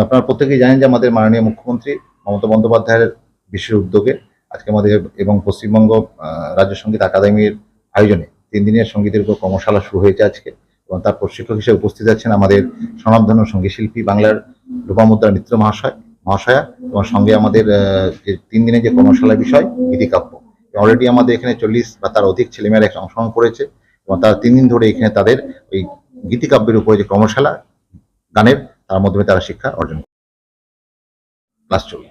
আপনারা প্রত্যেকেই জানেন যে আমাদের মাননীয় মুখ্যমন্ত্রী মমতা বন্দ্যোপাধ্যায়ের বিশেষ উদ্যোগে আজকে আমাদের এবং পশ্চিমবঙ্গ আহ, রাজ্য সংগীত একাডেমির আয়োজনে তিন দিনের সঙ্গীতের উপর কর্মশালা শুরু হয়েছে আজকে এবং তার প্রশিক্ষক হিসেবে উপস্থিত আছেন আমাদের স্বনামধন্য সংগীত শিল্পী বাংলার লোপামুদ্রা মিত্র মহাশয় মহাশয়া এবং সঙ্গে আমাদের যে তিন দিনের যে কর্মশালার বিষয় গীতিকাব্য। অলরেডি আমাদের এখানে চল্লিশ বা তার অধিক ছেলেমেয়েরা অংশগ্রহণ করেছে এবং তারা তিন দিন ধরে এখানে তাদের ওই গীতিকাব্যের উপরে যে কর্মশালা গানের তার মাধ্যমে তারা শিক্ষা অর্জন করে ক্লাস চলবে।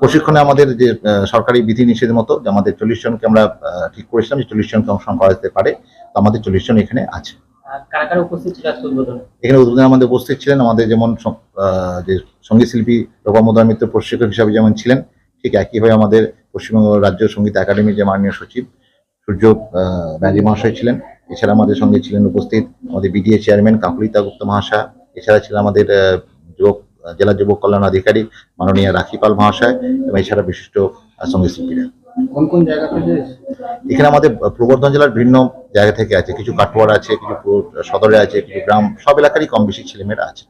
প্রশিক্ষণে আমাদের যে সরকারি বিধি নিষেধের মতো যে আমাদের চল্লিশ জনকে আমরা ঠিক করেছিলাম যে চল্লিশ জনকে অংশগ্রহণ করা যেতে পারে তো আমাদের চল্লিশ জন এখানে আছে। এখানে উদ্বোধনে আমাদের উপস্থিত ছিলেন আমাদের যেমন যে সংগীত শিল্পী লোপামোদয় মিত্র, প্রশিক্ষক হিসাবে যেমন ছিলেন, ঠিক একইভাবে আমাদের পশ্চিমবঙ্গ রাজ্য সংগীত একাডেমির যে মাননীয় সচিব সূর্য ব্যানার্জি মহাশয় ছিলেন, এছাড়া আমাদের সঙ্গে ছিলেন উপস্থিত আমাদের বিডিএ চেয়ারম্যান কাকুলিতা গুপ্ত মহাশয়, এছাড়া ছিলেন আমাদের যুবক, জেলা যুবক কল্যাণ আধিকারিক মাননীয় রাখিপাল মহাশয়, এবং এছাড়া বিশিষ্ট সংগীত শিল্পীরা। কোন কোন জায়গা থেকে? এখানে আমাদের পূর্ব বর্ধমান জেলার ভিন্ন জায়গা থেকে আছে। কিছু কাটোয়ার আছে কিছু সদরে আছে কিছু গ্রাম সব এলাকারই কম বেশি ছেলেমেয়েরা আছে।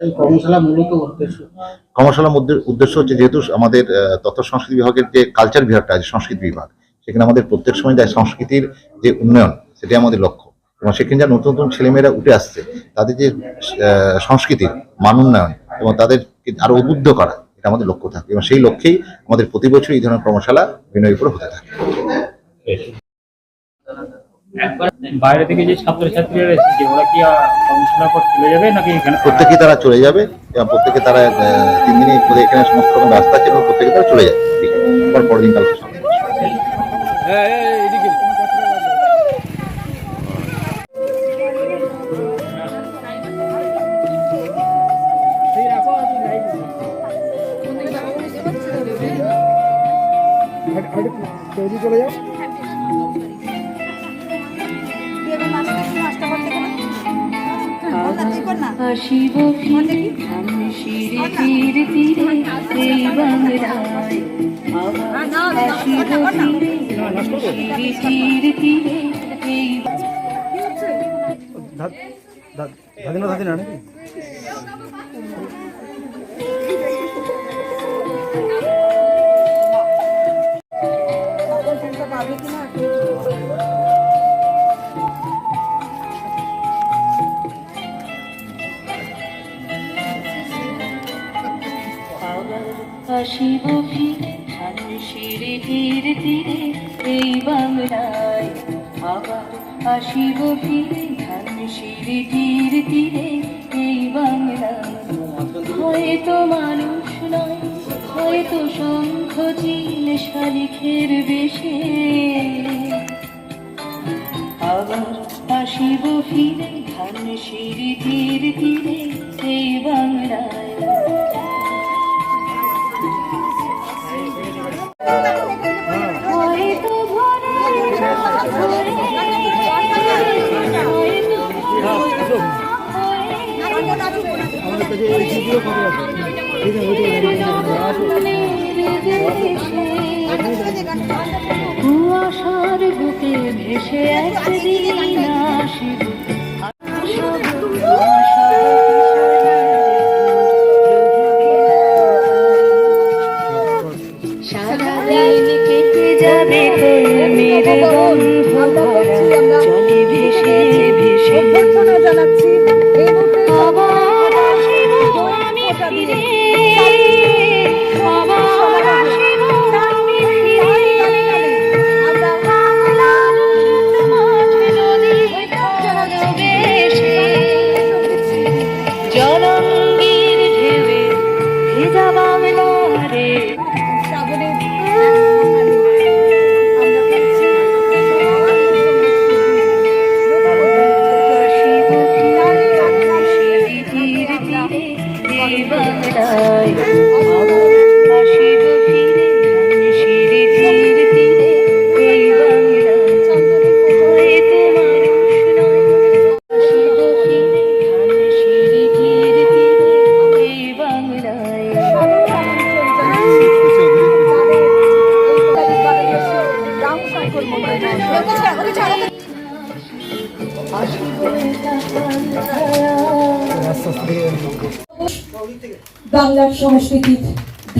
কর্মশালা মূলত উদ্দেশ্য? কর্মশালার উদ্দেশ্য হচ্ছে যেহেতু আমাদের তথ্য সংস্কৃতি বিভাগের যে কালচার বিভাগটা আছে সংস্কৃত বিভাগ সেখানে আমাদের প্রত্যেক সময় যায় সংস্কৃতির যে উন্নয়ন সেটাই আমাদের লক্ষ্য। এবং সেখানে যা নতুন নতুন ছেলেমেয়েরা উঠে আসছে তাদের যে সংস্কৃতির মান উন্নয়ন এবং তাদেরকে আরও উদ্বুদ্ধ করা এটা আমাদের লক্ষ্য থাকে এবং সেই লক্ষ্যেই আমাদের প্রতি বছর এই ধরনের কর্মশালা বিনয়ের উপরে হতে থাকে। বাইরে থেকে যে ছাত্রছাত্রীরা এসেছে ওরা কি আহ, পর চলে যাবে নাকি এখানে? প্রত্যেকেই তারা চলে যাবে এবং প্রত্যেকে তারা তিন দিনই এখানে সমস্ত রকম রাস্তা আছে এবং প্রত্যেকে তারা চলে যাবে। তারপর পরের দিন কালকে সকালে। শিরে তীরে এই বাংলায় ধাদিনা ধাদিনা ফিরে হাসিব ফিরে শিরে তীরে তীরে এই বাংলায় আবার হাসিব ফিরে শিরে তীরে তীরে এই বাংলায়। হয়তো মানুষ নয়, হয়তো শঙ্খ চিল শালিখের বেশে। আবার আসিব ফিরে ধান সিঁড়ি ধীরে ধীরে এই বাংলায়। কুয়াশার বুকে ভেসে একদিন আসিব। বাংলার সংস্কৃতির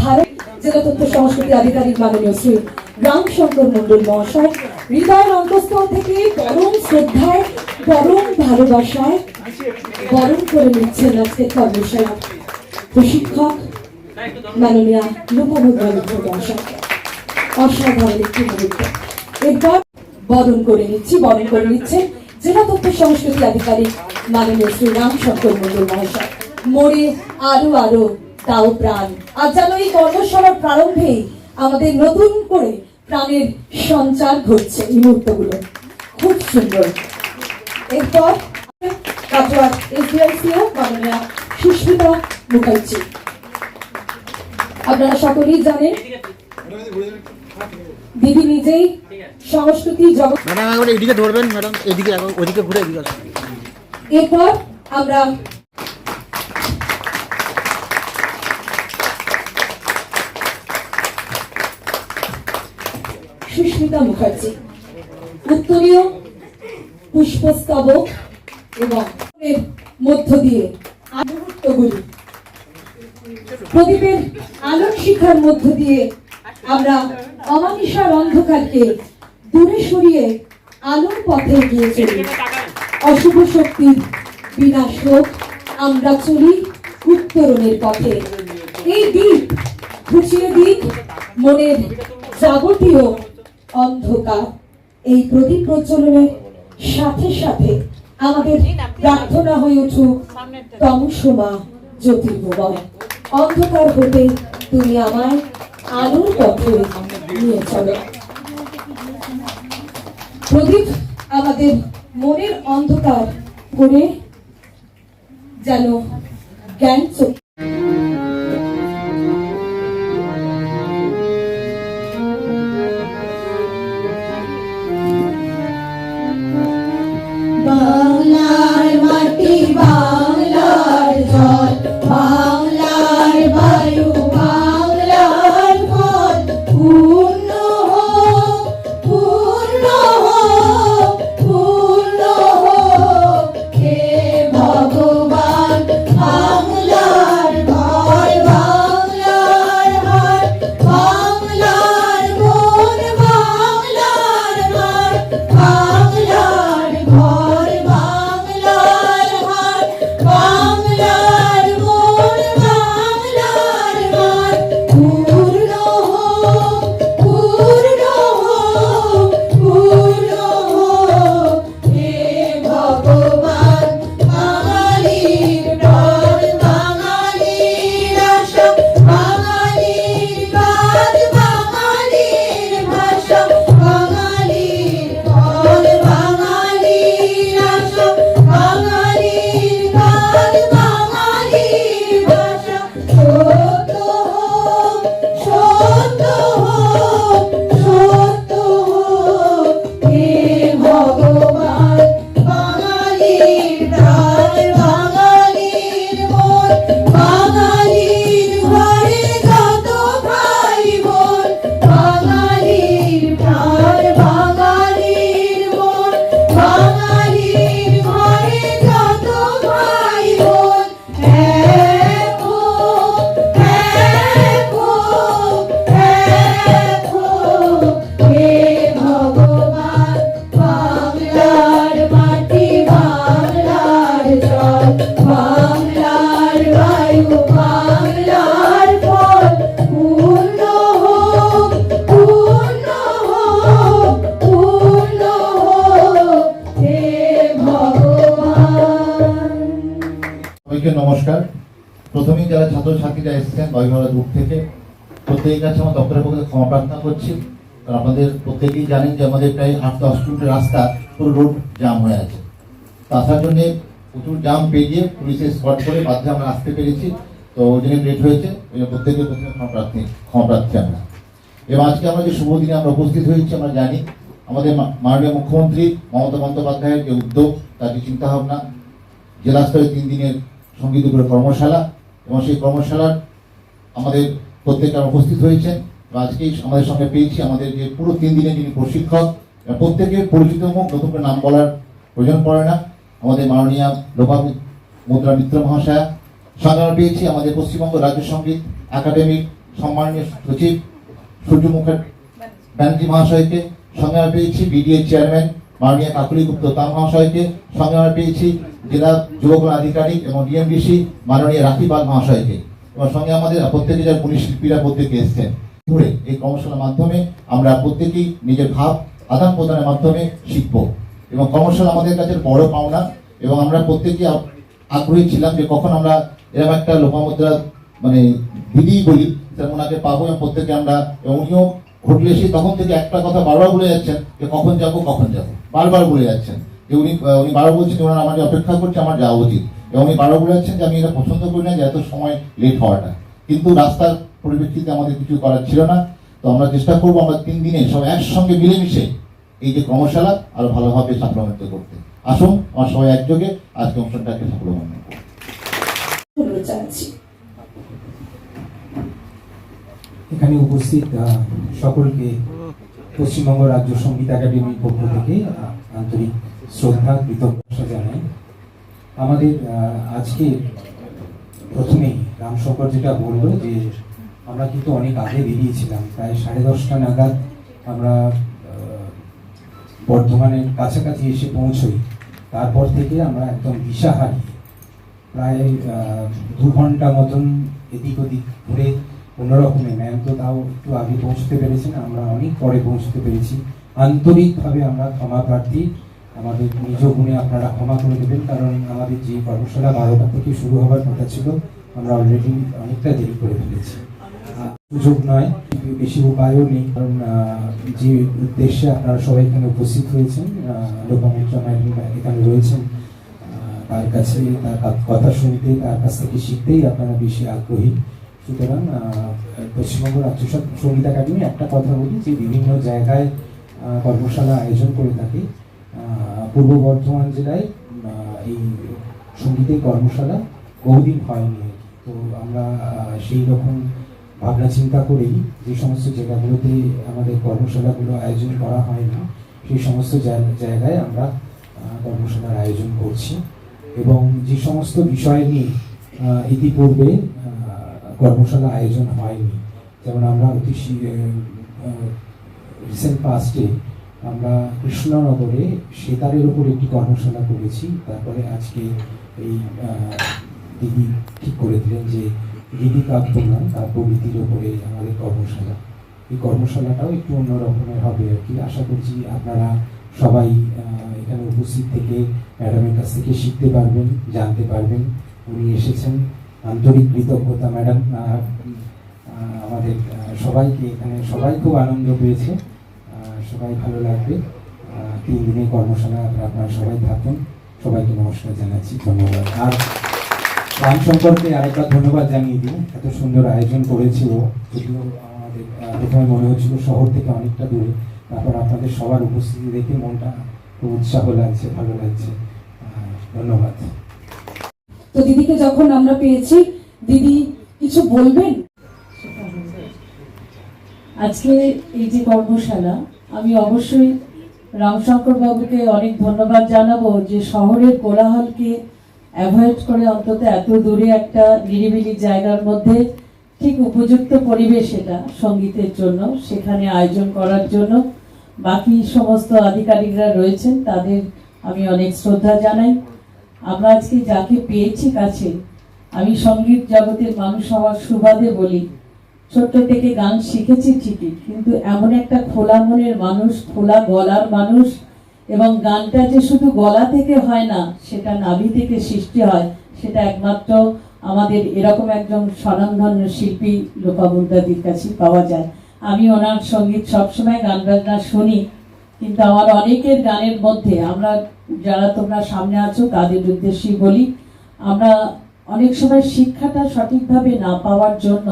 ধারক জেলা তথ্য সংস্কৃতি আধিকারিক মাননীয় শ্রী রামশঙ্কর মন্ডল মহাশয়, হৃদয়ের অন্তঃস্থল থেকে পরম শ্রদ্ধায়, পরম ভালোবাসায়, বরণ করে নিচ্ছেন আজকে কর্মশালা। প্রশিক্ষক মাননীয় লোকভদ্র মহাশয়, অসাধারণ একটি মুহূর্ত। এরপর বরণ করে নিচ্ছি, বরণ করে নিচ্ছেন জেলা তথ্য সংস্কৃতি আধিকারিক মাননীয় শ্রী রামশঙ্কর মন্ডল মহাশয়। মোড়ে আরও আরও তাও প্রাণ। আজ যেন এই কর্মশালার প্রারম্ভেই আমাদের নতুন করে প্রাণের সঞ্চার ঘটছে এই মুহূর্তগুলো। খুব সুন্দর। এরপর কাটোয়ার সুস্মিতা মুখার্জি। আপনারা সকলেই জানেন দিদি নিজেই সংস্কৃতি জগৎ ম্যাডাম এদিকে ধরবেন ম্যাডাম এদিকে একবার ওদিকে ঘুরে এদিকে এরপর আমরা সুস্মিতা মুখার্জি। উত্তরীয় পুষ্পস্তবক এবং মধ্য দিয়ে মুহূর্তগুলি প্রদীপের আলোক শিখার মধ্য দিয়ে আমরা অমানিসার অন্ধকারকে দূরে সরিয়ে আলোর পথে এগিয়ে চলি। অশুভ শক্তির বিনাশ হোক, আমরা চলি উত্তরণের পথে। এই দিক ঘুচিয়ে দিক মনের যাবতীয় অন্ধকার। এই প্রদীপ প্রজ্বলনের সাথে সাথে আমাদের প্রার্থনা হয়ে উঠুক তমসমা জ্যোতির্ময় অন্ধকার হতে তুমি আমায় আলোর পথে নিয়ে চলো। প্রদীপ আমাদের মনের অন্ধকার করে যেন জ্ঞান ছাত্রছাত্রীরা এসেছেন বায়ুমালা দূর থেকে। প্রত্যেকের কাছে আমার দপ্তরের পক্ষে ক্ষমা প্রার্থনা করছি। কারণ আপনাদের প্রত্যেকেই জানেন যে আমাদের প্রায় আট দশ কিলোমিটার রাস্তা পুরো রোড জাম হয়ে আছে। তো আসার জন্যে প্রচুর জাম পেরিয়ে পুলিশের স্পট করে বাধ্যে আমরা আসতে পেরেছি। তো ওই জন্য লেট হয়েছে। ওই জন্য প্রত্যেকের প্রথমে ক্ষমা প্রার্থী ক্ষমা প্রার্থী আমরা। এবং আজকে আমরা যে শুভ দিনে আমরা উপস্থিত হয়েছি, আমরা জানি আমাদের মাননীয় মুখ্যমন্ত্রী মমতা বন্দ্যোপাধ্যায়ের যে উদ্যোগ, তার যে চিন্তাভাবনা জেলা স্তরে তিন দিনের সংগীত উপরে কর্মশালা এবং সেই কর্মশালার আমাদের প্রত্যেকে আমরা উপস্থিত হয়েছেন। এবং আজকেই আমাদের সঙ্গে পেয়েছি আমাদের যে পুরো তিন দিনের যিনি প্রশিক্ষক, এবং প্রত্যেকের পরিচিত মুখ নতুন করে নাম বলার প্রয়োজন পড়ে না। আমাদের মাননীয় লোপা মুদ্রা মিত্র মহাশয়া আমরা পেয়েছি আমাদের পশ্চিমবঙ্গ রাজ্য সংগীত একাডেমির সম্মানীয় সচিব সূর্য মুখার ব্যানার্জি মহাশয়কে। সঙ্গে পেয়েছি বিডিএ চেয়ারম্যান মাননীয় কাকুলি গুপ্ত তা মহাশয়কে। সঙ্গে পেয়েছি জেলা যুবক আধিকারিক এবং ডিএমডিসি মাননীয় রাখি পাল মহাশয়কে। এবং সঙ্গে আমাদের প্রত্যেকে যারা পুলিশ শিল্পীরা প্রত্যেকে এসছেন। ঘুরে এই কর্মশালার মাধ্যমে আমরা প্রত্যেকেই নিজের ভাব, আদান প্রদানের মাধ্যমে শিখব। এবং কর্মশালা আমাদের কাছে বড় পাওনা। এবং আমরা প্রত্যেকেই আগ্রহী ছিলাম যে কখন আমরা এরকম একটা লোপামুদ্রা মানে দিদি বলি তা ওনাকে পাবো এবং প্রত্যেকে আমরা, এবং উনিও ঘটলে এসে তখন থেকে একটা কথা বারবার বলে যাচ্ছেন যে কখন যাব কখন যাব। বারবার বলে যাচ্ছেন। যে উনি উনি বারবার বলছেন ওনারা আমাকে অপেক্ষা করছে আমার যাওয়া উচিত। এবং উনি বারবার বলে যাচ্ছেন যে আমি এটা পছন্দ করি না যে এত সময় লেট হওয়াটা। কিন্তু রাস্তার পরিপ্রেক্ষিতে আমাদের কিছু করার ছিল না। তো আমরা চেষ্টা করব আমরা তিন দিনে সব একসঙ্গে মিলেমিশে এই যে কর্মশালা আরও ভালোভাবে সাফল্যমণ্ডিত করতে। আসুন আমার সবাই একযোগে আজকে অনুষ্ঠানটাকে সাফল্যমণ্ডিত করতে এখানে উপস্থিত আহ, সকলকে পশ্চিমবঙ্গ রাজ্য সংগীত একাডেমির পক্ষ থেকে আন্তরিক শ্রদ্ধা কৃতজ্ঞতা জানাই। আমাদের আজকে প্রথমেই রামশঙ্কর যেটা বলল যে আমরা কিন্তু অনেক আগে বেরিয়েছিলাম, প্রায় সাড়ে দশটা নাগাদ আমরা বর্ধমানের কাছাকাছি এসে পৌঁছই। তারপর থেকে আমরা একদম দিশাহারি, প্রায় দু ঘণ্টা মতন এদিক ওদিক ঘুরে কোনো রকমে ম্যাম তো তাও একটু আগে পৌঁছতে পেরেছেন, আমরা অনেক পরে পৌঁছতে পেরেছি। আন্তরিকভাবে আমরা ক্ষমা প্রার্থী। আমাদের নিজ গুণে আপনারা ক্ষমা করে দেবেন, কারণ আমাদের যে কর্মশালা বারোটা থেকে শুরু হওয়ার কথা ছিল, আমরা অলরেডি অনেকটা দেরি করে ফেলেছি। সুযোগ নয় বেশি উপায়ও নেই, কারণ যে উদ্দেশ্যে আপনারা সবাই এখানে উপস্থিত হয়েছেন লোকামিত্রা এখানে রয়েছেন তার কাছে তার কথা শুনতে, তার কাছ থেকে শিখতেই আপনারা বেশি আগ্রহী। সুতরাং পশ্চিমবঙ্গ রাজ্য সংগীত একাডেমি একটা কথা বলি, যে বিভিন্ন জায়গায় কর্মশালা আয়োজন করে থাকে। পূর্ব বর্ধমান জেলায় এই সঙ্গীতের কর্মশালা বহুদিন হয়নি আর কি। তো আমরা সেই রকম ভাবনা চিন্তা করেই যে সমস্ত জায়গাগুলোতে আমাদের কর্মশালাগুলো আয়োজন করা হয় না, সেই সমস্ত জায়- জায়গায় আমরা কর্মশালার আয়োজন করছি এবং যে সমস্ত বিষয় নিয়ে ইতিপূর্বে কর্মশালা আয়োজন হয়নি, যেমন আমরা অতি রিসেন্ট পাস্টে আমরা কৃষ্ণনগরে সেতারের উপর একটি কর্মশালা করেছি। তারপরে আজকে এই দিদি ঠিক করে দিলেন যে দিদি কাব্য নয় কাব্যগীতির ওপরে আমাদের কর্মশালা। এই কর্মশালাটাও একটু অন্য রকমের হবে আর কি। আশা করছি আপনারা সবাই এখানে উপস্থিত থেকে ম্যাডামের কাছ থেকে শিখতে পারবেন, জানতে পারবেন। উনি এসেছেন। আন্তরিক কৃতজ্ঞতা ম্যাডাম। আমাদের সবাইকে এখানে সবাই খুব আনন্দ পেয়েছে। সবাই ভালো লাগবে। তিন দিনের কর্মশালা আপনারা সবাই থাকুন। সবাইকে নমস্কার জানাচ্ছি, ধন্যবাদ। আর রাম সম্পর্কে আরেকবার ধন্যবাদ জানিয়ে দিন এত সুন্দর আয়োজন করেছিল, যদিও আমাদের প্রথমে মনে হচ্ছিল শহর থেকে অনেকটা দূরে। তারপর আপনাদের সবার উপস্থিতি দেখে মনটা খুব উৎসাহ লাগছে, ভালো লাগছে। ধন্যবাদ। তো দিদিকে যখন আমরা পেয়েছি, দিদি কিছু বলবেন? আজকে এই যে কর্মশালা আমি অবশ্যই রামশঙ্কর বাবুকে অনেক ধন্যবাদ জানাব যে শহরের কোলাহলকে অ্যাভয়েড করে অন্তত এত দূরে একটা নিরিবিলি জায়গার মধ্যে ঠিক উপযুক্ত পরিবেশ এটা সঙ্গীতের জন্য, সেখানে আয়োজন করার জন্য। বাকি সমস্ত আধিকারিকরা রয়েছেন, তাদের আমি অনেক শ্রদ্ধা জানাই। আমরা আজকে যাকে পেয়েছি কাছে, আমি সংগীত জগতের মানুষ হওয়ার সুবাদে বলি ছোট্ট থেকে গান শিখেছি ঠিকই, কিন্তু এমন একটা খোলা মনের মানুষ, খোলা গলার মানুষ, এবং গানটা যে শুধু গলা থেকে হয় না, সেটা নাভি থেকে সৃষ্টি হয়, সেটা একমাত্র আমাদের এরকম একজন স্বনামধন্য শিল্পী লোপাবুদ্দাদির কাছে পাওয়া যায়। আমি ওনার সংগীত সবসময় গান বাজনা শুনি, কিন্তু আমার অনেকের গানের মধ্যে, আমরা যারা তোমরা সামনে আছো, তাদের উদ্দেশ্যেই বলি, আমরা অনেক সময় শিক্ষাটা সঠিকভাবে না পাওয়ার জন্য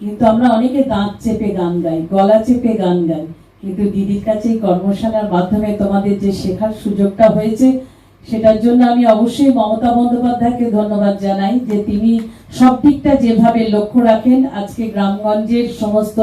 কিন্তু আমরা অনেকে দাঁত চেপে গান গাই, গলা চেপে গান গাই। কিন্তু দিদির কাছে এই কর্মশালার মাধ্যমে তোমাদের যে শেখার সুযোগটা হয়েছে, সেটার জন্য আমি অবশ্যই মমতা বন্দ্যোপাধ্যায়কে ধন্যবাদ জানাই যে তিনি সব দিকটা যেভাবে লক্ষ্য রাখেন, আজকে গ্রামগঞ্জের সমস্ত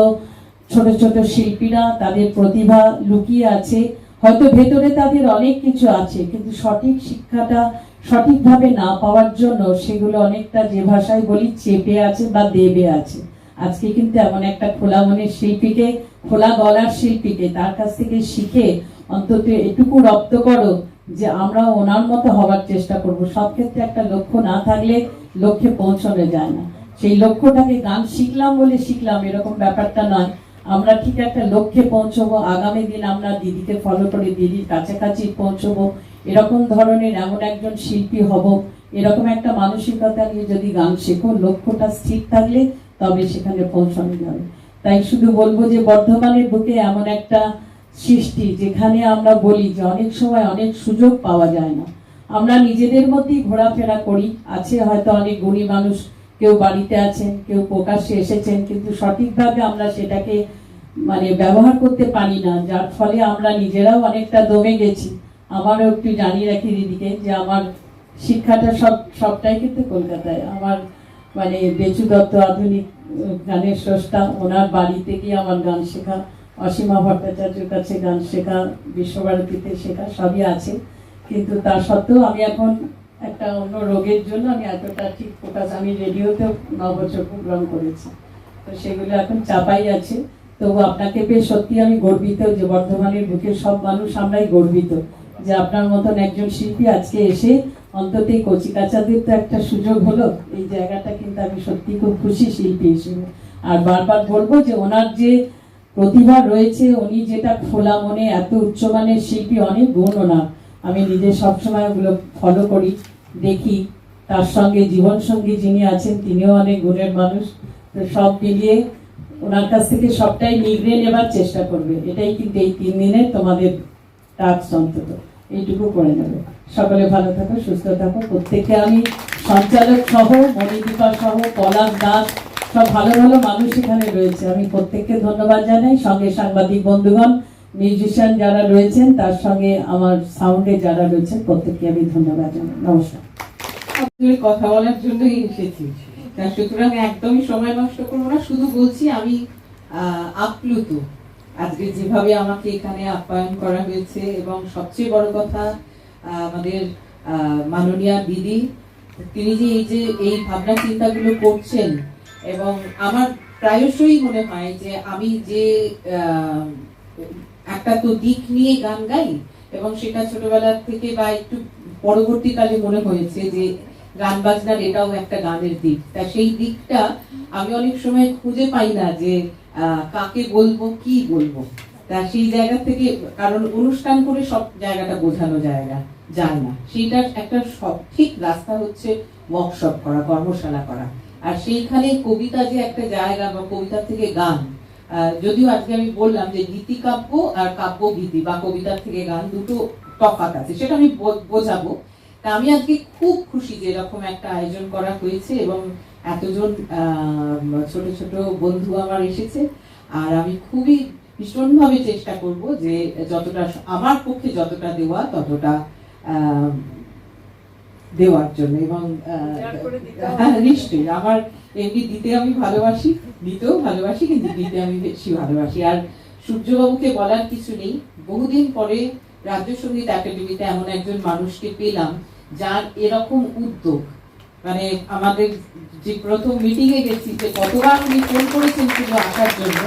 ছোট ছোট শিল্পীরা তাদের প্রতিভা লুকিয়ে আছে। হয়তো ভেতরে তাদের অনেক কিছু আছে, কিন্তু সঠিক শিক্ষাটা সঠিকভাবে না পাওয়ার জন্য সেগুলো অনেকটা যে ভাষায় বলি, চেপে আছে বা দেবে আছে। আজকে কিন্তু এমন একটা খোলা মনের শিল্পীকে, খোলা গলার শিল্পীকে তার কাছ থেকে শিখে অন্তত এটুকু রপ্ত করো যে আমরা ওনার মতো হওয়ার চেষ্টা করব। সব ক্ষেত্রে একটা লক্ষ্য না থাকলে লক্ষ্যে পৌঁছানো যায় না। সেই লক্ষ্যটাকে গান শিখলাম বলে শিখলাম, এরকম ব্যাপারটা নয়। আমরা ঠিক একটা লক্ষ্যে পৌঁছবো, আগামী দিন আমরা দিদিকে ফলো করে দিদির কাছাকাছি পৌঁছবো। এরকম ধরনের এমন একজন শিল্পী হব, এরকম একটা মানসিকতা নিয়ে যদি গান শেখো, লক্ষ্যটা স্থির থাকলে তবে সেখানে পৌঁছানো যাবে। তাই শুধু বলব যে বর্ধমানের বুকে এমন একটা সৃষ্টি যেখানে আমরা বলি যে অনেক সময় অনেক সুযোগ পাওয়া যায় না। আমরা নিজেদের মধ্যেই ঘোরাফেরা করি। আছে হয়তো অনেক গুণী মানুষ, কেউ বাড়িতে আছেন, কেউ প্রকাশ্যে এসেছেন, কিন্তু সঠিকভাবে আমরা সেটাকে মানে ব্যবহার করতে পারি না। যার ফলে আমরা নিজেরাও অনেকটা দমে গেছি। আমারও একটু জানিয়ে রাখি দিদিকে যে আমার শিক্ষাটা সব, সবটাই কিন্তু কলকাতায়। আমার মানে বেচু দত্ত আধুনিক গানের স্রষ্টা, ওনার বাড়িতে গিয়ে আমার গান শেখা, অসীমা ভট্টাচার্যের কাছে গান শেখা, বিশ্বভারতীতে শেখা, সবই আছে। কিন্তু তা সত্ত্বেও আমি এখন একটা অন্য রোগের জন্য আমি এতটা ঠিক ফোকাস আমি রেডিওতেও ন বছর প্রোগ্রাম করেছি। তো সেগুলো এখন চাপাই আছে। তবু আপনাকে পেয়ে সত্যি আমি গর্বিত যে বর্ধমানের বুকের সব মানুষ আমরাই গর্বিত। যে আপনার মতন একজন শিল্পী আজকে এসে অন্তত এই কচি কাচাদের তো একটা সুযোগ হলো। এই জায়গাটা কিন্তু আমি সত্যি খুব খুশি শিল্পী হিসেবে। আর বারবার বলব যে ওনার যে প্রতিভা রয়েছে, উনি যেটা খোলা মনে এত উচ্চমানের শিল্পী, অনেক গুণ ওনার। আমি নিজে সবসময় ওগুলো ফলো করি, দেখি। তার সঙ্গে জীবন সঙ্গী যিনি আছেন, তিনিও অনেক গুণের মানুষ। তো সব মিলিয়ে ওনার কাছ থেকে সবটাই নিগড়ে নেবার চেষ্টা করবে। এটাই কিন্তু এই তিন দিনে তোমাদের টাস্ক অন্তত। এইটুকু করে নেবে। সকলে ভালো থাকো, সুস্থ থাকো। প্রত্যেককে আমি সঞ্চালক সহ, মণিদীপা সহ, পলাশ দাস, সব ভালো ভালো মানুষ এখানে রয়েছে। আমি প্রত্যেককে ধন্যবাদ জানাই। সঙ্গে সাংবাদিক বন্ধুগণ মিউজিশিয়ান যারা রয়েছেন, তার সঙ্গে আমার সাউন্ডে যারা রয়েছেন, প্রত্যেককে আমি ধন্যবাদ জানাই। নমস্কার। কথা বলার জন্যই এসেছি। সুতরাং একদমই সময় নষ্ট করব না। শুধু বলছি আমি আপ্লুত। আজকে যেভাবে আমাকে এখানে আপ্যায়ন করা হয়েছে এবং সবচেয়ে বড় কথা আমাদের মাননীয়া দিদি, তিনি যে এই যে এই ভাবনা চিন্তাগুলো করছেন এবং আমার প্রায়শই মনে হয় যে আমি যে একটা তো দিক নিয়ে গান গাই এবং সেটা ছোটবেলা থেকে বা একটু পরবর্তীকালে মনে হয়েছে যে গান বাজনার এটাও একটা গানের দিক। তা সেই দিকটা আমি অনেক সময় খুঁজে পাই না যে কাকে বলব, কি বলব? তা সেই জায়গা থেকে কারণ অনুষ্ঠান করে সব জায়গাটা বোঝানো জায়গা, যায় না। সেইটার একটা ঠিক রাস্তা হচ্ছে ওয়ার্কশপ করা, কর্মশালা করা। আর সেইখানে কবিতা যে একটা জায়গা বা কবিতা থেকে গান যদিও আজকে আমি বললাম যে গীতি কাব্য আর কাব্য গীতি বা কবিতার থেকে গান দুটো তফাৎ আছে, সেটা আমি বোঝাবো। তা আমি আজকে খুব খুশি যে এরকম একটা আয়োজন করা হয়েছে এবং এতজন আহ, ছোট ছোট বন্ধু আমার এসেছে। আর আমি খুবই ভীষণভাবে চেষ্টা করব যে যতটা আমার পক্ষে যতটা দেওয়া ততটা দেওয়ার জন্য এবং হ্যাঁ, নিশ্চয়ই। আমার এমনি দিতে আমি ভালোবাসি দিতেও ভালোবাসি কিন্তু দিতে আমি বেশি ভালোবাসি। আর সূর্যবাবুকে বলার কিছু নেই। বহুদিন পরে রাজ্য সংগীত একাডেমিতে এমন একজন মানুষকে পেলাম যার এরকম উদ্যোগ। মানে আমাদের যে প্রথম মিটিং এ গেছি, যে কতবার উনি ফোন করেছেন শুধু আসার জন্য,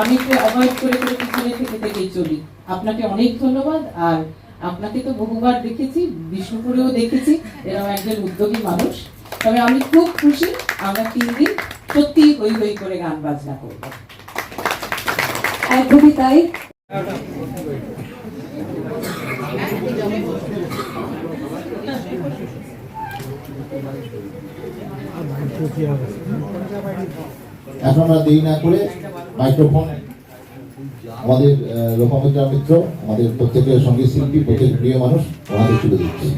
আমি একটু অ্যাভয়েড করে করে পিছনে থেকে থেকেই চলি। আপনাকে অনেক ধন্যবাদ, আর আপনাকে তো বহুবার দেখেছি, বিষ্ণুপুরেও দেখেছি এরকম একজন উদ্যোগী মানুষ। তবে আমি খুব খুশি, আমরা তিন দিন সত্যি হই হই করে গান বাজনা করব। একদমই তাই। এখন আমরা দেরি না করে মাইক্রোফোন আমাদের লোকমিত্রা মিত্র, আমাদের প্রত্যেকের সংগীত শিল্পী, প্রত্যেক প্রিয় মানুষ, আমাদের তুলে দিচ্ছি